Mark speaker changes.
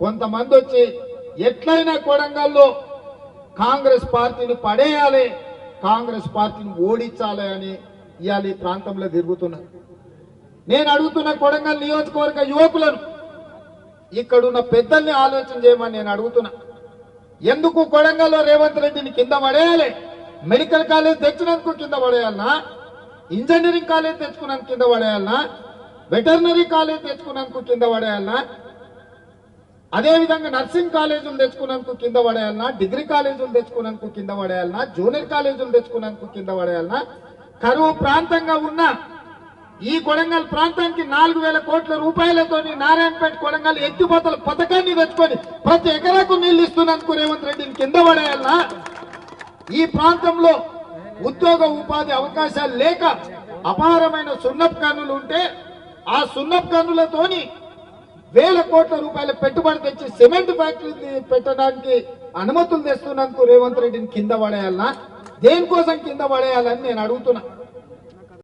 Speaker 1: కొంతమంది వచ్చి ఎట్లయినా కొడంగల్లో కాంగ్రెస్ పార్టీని పడేయాలి కాంగ్రెస్ పార్టీని ఓడించాలి అని ఇవాళ ఈ ప్రాంతంలో తిరుగుతున్నారు. నేను అడుగుతున్న కొడంగల్ నియోజకవర్గ యువకులను ఇక్కడున్న పెద్దల్ని ఆలోచన చేయమని నేను అడుగుతున్నా. ఎందుకు కొడంగల్లో రేవంత్ రెడ్డిని కింద పడేయాలి? మెడికల్ కాలేజ్ తెచ్చినందుకు కింద పడేయాలనా? ఇంజనీరింగ్ కాలేజ్ తెచ్చుకున్నందుకు కింద పడేయాలనా? వెటర్నరీ కాలేజ్ తెచ్చుకున్నందుకు కింద పడేయాలనా? అదే విధంగా నర్సింగ్ కాలేజీలు తెచ్చుకున్నందుకు కింద పడేయాలన్నా డిగ్రీ కాలేజీలు తెచ్చుకున్నందుకు కింద పడేయాలన్నా జూనియర్ కాలేజీలు తెచ్చుకున్నందుకు కింద పడేయాలన్నా కరువు ప్రాంతంగా ఉన్న ఈ కొడంగల్ ప్రాంతానికి నాలుగు వేల కోట్ల రూపాయలతోని నారాయణపేట కొడంగల్ ఎత్తిపోతల పథకాన్ని తెచ్చుకొని ప్రతి ఎకరాకు నీళ్ళు ఇస్తున్నందుకు రేవంత్ రెడ్డిని కింద పడేయాలన్నా ఈ ప్రాంతంలో ఉద్యోగ ఉపాధి అవకాశాలు లేక అపారమైన సున్నపు కన్నులు ఉంటే ఆ సున్నపు కన్నులతోని వేల కోట్ల రూపాయల పెట్టుబడి తెచ్చి సిమెంట్ ఫ్యాక్టరీ పెట్టడానికి అనుమతులు తెస్తున్నందుకు రేవంత్ రెడ్డిని కింద పడేయాలనా? దేనికోసం కింద పడేయాలని నేను అడుగుతున్నా.